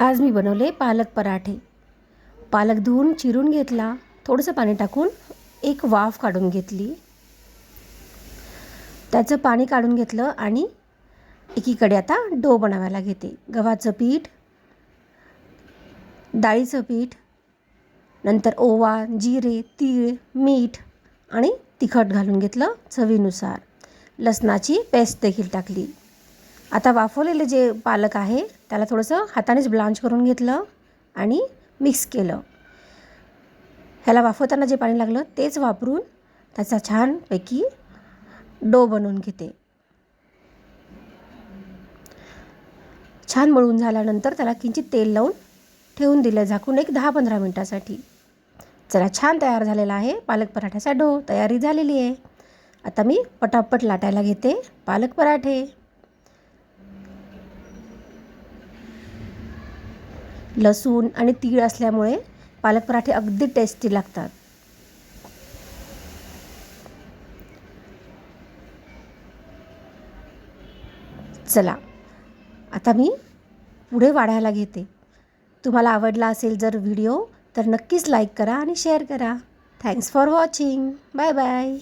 आज मी बनवले पालक पराठे. पालक धुवून चिरून घेतला. थोडंसं पाणी टाकून एक वाफ काढून घेतली. त्याचं पाणी काढून घेतलं आणि एकीकडे आता डो बनवायला घेते. गव्हाचं पीठ डाळीचं पीठ नंतर ओवा जिरे तीळ मीठ आणि तिखट घालून घेतलं चवीनुसार. लसणाची पेस्ट देखील टाकली. आता वाफवलेले जे पालक आहे त्याला थोडंसं हातानेच ब्लांच करून घेतलं आणि मिक्स केलं. ह्याला वाफवताना जे पाणी लागलं तेच वापरून त्याचा छानपैकी डो बनवून घेते. छान मळून झाल्यानंतर त्याला किंचित तेल लावून ठेवून दिलं झाकून एक दहा पंधरा मिनटासाठी. चला छान तयार झालेला आहे पालक पराठ्याचा डो तयारी झालेली आहे. आता मी पटापट लाटायला घेते पालक पराठे. लसूण आणि तीळ असल्यामुळे पालक पराठे अगदी टेस्टी लागतात. चला आता मी पुढे वाढायला घेते. तुम्हाला आवडला असेल जर व्हिडिओ तर नक्कीच लाईक करा आणि शेअर करा. Thanks for watching bye bye